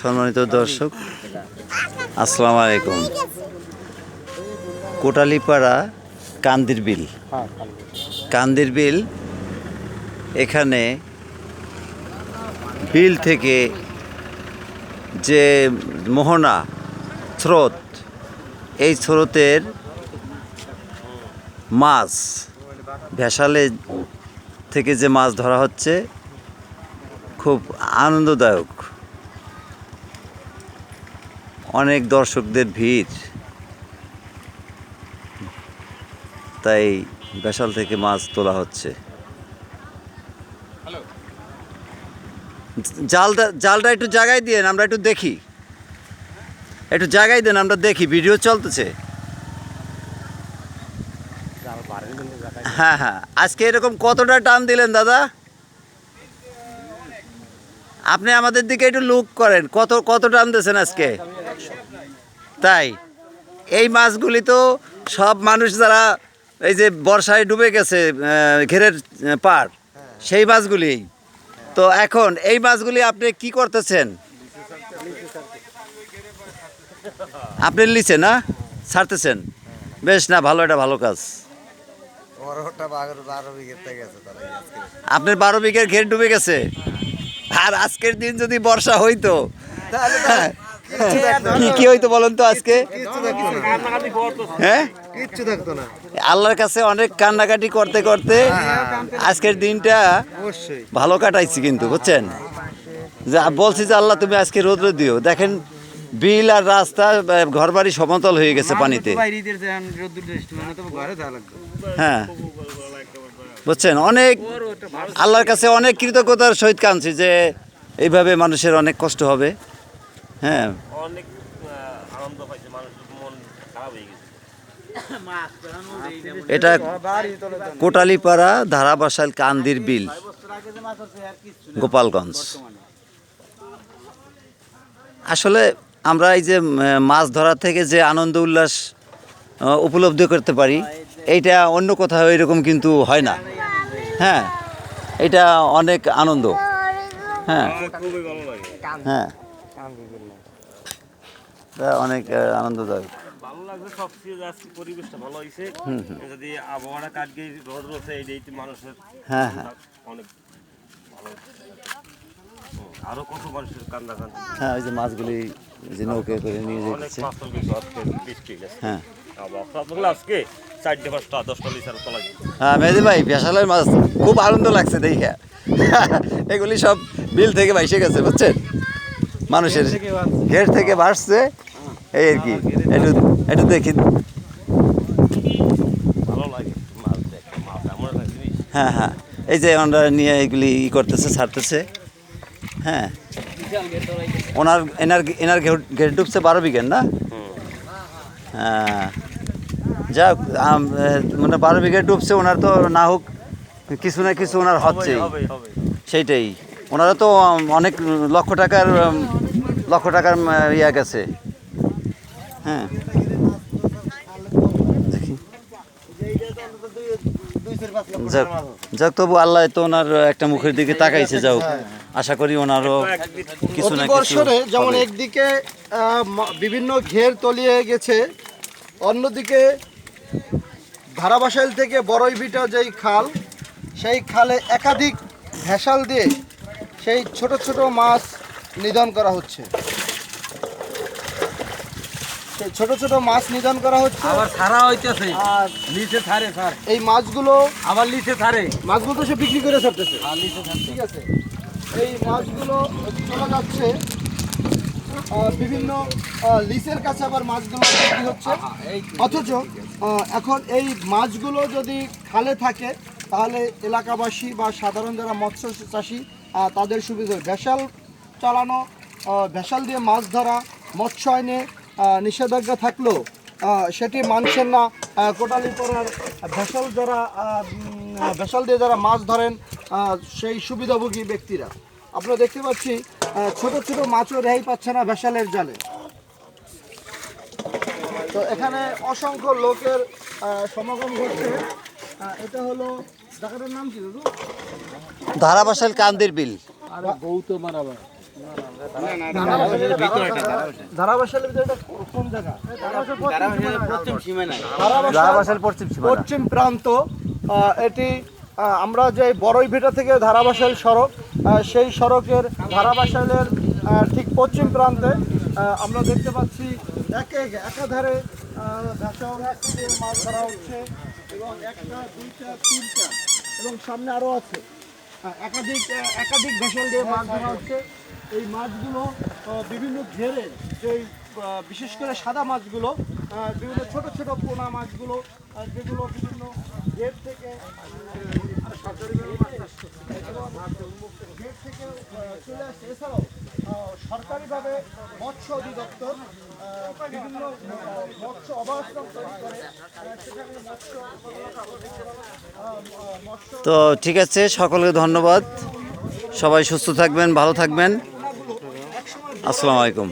সম্মানিত দর্শক, আসসালামু আলাইকুম। কোটালিপাড়া কান্দির বিল। কান্দির বিল এখানে বিল থেকে যে মোহনা, স্রোত, এই স্রোতের মাছ ভেসালে থেকে যে মাছ ধরা হচ্ছে খুব আনন্দদায়ক। অনেক দর্শকদের ভিড়। তাই বেসাল থেকে মাছ তোলা হচ্ছে। জালটা জালটা একটু জায়গায় দিয়ে আমরা একটু দেখি। একটু জায়গায় দেন আমরা দেখি ভিডিও চলতেছে। হ্যাঁ হ্যাঁ। আজকে এরকম কতটা টান দিলেন, দাদা? আপনি আমাদের দিকে একটু লুক করেন। কত কত টান দিয়েছেন আজকে? তাই? এই মাছগুলি তো সব মানুষ যারা এই যে বর্ষায় ডুবে গেছে ঘেরের পার সেই মাছগুলি। তো এখন এই মাছগুলি আপনি কি করতেছেন? আপনি লিচে না? ছাড়তেছেন? বেশ না, ভালো, এটা ভালো কাজ। আপনার বারো বিঘের ঘের ডুবে গেছে? আর আজকের দিন যদি বর্ষা হইতো? কি কি হইতো বলেন তো আজকে? হ্যাঁ? আল্লাহর কাছে অনেক কান্নাকাটি করতে করতে আজকের দিনটা ভালো কাটাইছি কিন্তু বুঝছেন? যে বলছি যে আল্লাহ তুমি আজকে রোদ্র দিও। দেখেন বিল আর রাস্তা ঘর বাড়ি সমতল হয়ে গেছে পানিতে। হ্যাঁ। বুঝছেন? অনেক আল্লাহর কাছে অনেক কৃতজ্ঞতার সহিত কাঁদছি যে এইভাবে মানুষের অনেক কষ্ট হবে। হ্যাঁ। অনেক আহ, আনন্দ পাইছে মানুষের মন খারাপ হয়ে গেছে। এটা কোটালীপাড়া ধারাবাসাল কান্দির বিল গোপালগঞ্জ। আসলে আমরা এই যে মাছ ধরা থেকে যে আনন্দ উল্লাস উপলব্ধি করতে পারি এইটা অন্য কোথাও এরকম কিন্তু হয় না। হ্যাঁ এটা অনেক আনন্দ। হ্যাঁ। হ্যাঁ। এটা অনেক আনন্দদায়ক। ভালো লাগছে সবচেয়ে আজকে পরিবেশটা ভালো হয়েছে। যদি আবহাওয়াটা কাটকে রোদ রয়েছে এই মানুষের হ্যাঁ হ্যাঁ। অনেক ভালো। আরও কত মানুষের কান্দা কান্দি হ্যাঁ ওই যে মাছগুলি যে নৌকে করে নিয়ে যেতেছে হ্যাঁ। তোলা হ্যাঁ ভাই পেশালের মাছ খুব আনন্দ লাগছে দেখে। এগুলি সব বিল থেকে বাইসে গেছে বুঝছেন? মানুষের ঘের থেকে ভাসছে এই আর কি একটু একটু দেখি। হ্যাঁ হ্যাঁ। এই যে আমরা নিয়ে এগুলি ই করতেছে ছাড়তেছে। হ্যাঁ। ওনার এনার এনার ঘের- ডুবছে বারো বিঘের না? হ্যাঁ। এ, মানে বারো বিঘে ডুবছে ওনার তো না হোক কিছু না কিছু ওনার হবে সেইটাই। ওনারা তো অনেক লক্ষ টাকার লক্ষ টাকার ইয়া গেছে। হ্যাঁ। দেখি। যাক যাক তবু আল্লাহ তো ওনার একটা মুখের দিকে তাকাইছে যাও। আশা করি ওনারও কিছু না কিছু যেমন একদিকে বিভিন্ন ঘের তলিয়ে গেছে অন্যদিকে ধারাবাসাইল থেকে বড়ই ভিটা যেই খাল সেই খালে একাধিক ভেসাল দিয়ে সেই ছোট ছোট মাছ নিধন করা হচ্ছে। সেই ছোট ছোট মাছ নিধন করা হচ্ছে। আবার ছাড়া হইতেছে। আর নিচে ছাড়ে স্যার এই মাছগুলো আবার নিচে ছাড়ে। মাছগুলো তো সে বিক্রি করে ছাড়তেছে। ঠিক আছে। এই মাছগুলো চলে যাচ্ছে। বিভিন্ন লিসের কাছে আবার মাছগুলো বিক্রি হচ্ছে। অথচ এখন এই মাছগুলো যদি খালে থাকে তাহলে এলাকাবাসী বা সাধারণ যারা মৎস্য চাষি তাদের সুবিধা ভেসাল চালানো ভেসাল দিয়ে মাছ ধরা মৎস্য আইনে নিষেধাজ্ঞা থাকলেও সেটি মানছেন না। আহ, কোটালীপাড়ার ভেসাল যারা ভেসাল দিয়ে যারা মাছ ধরেন সেই সুবিধাভোগী ব্যক্তিরা। আমরা দেখতে পাচ্ছি ছোট ছোট মাছও রেহাই পাচ্ছে না ভেসালের জালে। তো এখানে অসংখ্য লোকের সমাগম ঘটছে। এটা হলো জায়গাটার নাম কি দাদু? ধারাবাসাল কান্দির বিল। আরে গৌতম পশ্চিম প্রান্ত এটি আমরা যে বড়ইভিটা থেকে ধারাবাসাল সড়ক সেই সড়কের ধারাবাসালের ঠিক পশ্চিম প্রান্তে আমরা দেখতে পাচ্ছি একে একাধারে মাছ ধরা হচ্ছে এবং একটা দুইটা তিনটা এবং সামনে আরও আছে। একাধিক একাধিক ভেসেল দিয়ে মাছ ধরা হচ্ছে। এই মাছগুলো বিভিন্ন ঘেরে যে আহ, বিশেষ করে সাদা মাছগুলো বিভিন্ন ছোট ছোট পোনা মাছগুলো যেগুলো বিভিন্ন ঘের থেকে ঘের থেকে চলে আসছে এছাড়াও সরকারিভাবে মৎস্য অধিদপ্তর বিভিন্ন মৎস্য অবস্থান তৈরি করে সেখানে মৎস্য তো ঠিক আছে সকলকে ধন্যবাদ। সবাই সুস্থ থাকবেন ভালো থাকবেন। আসসালামু আলাইকুম।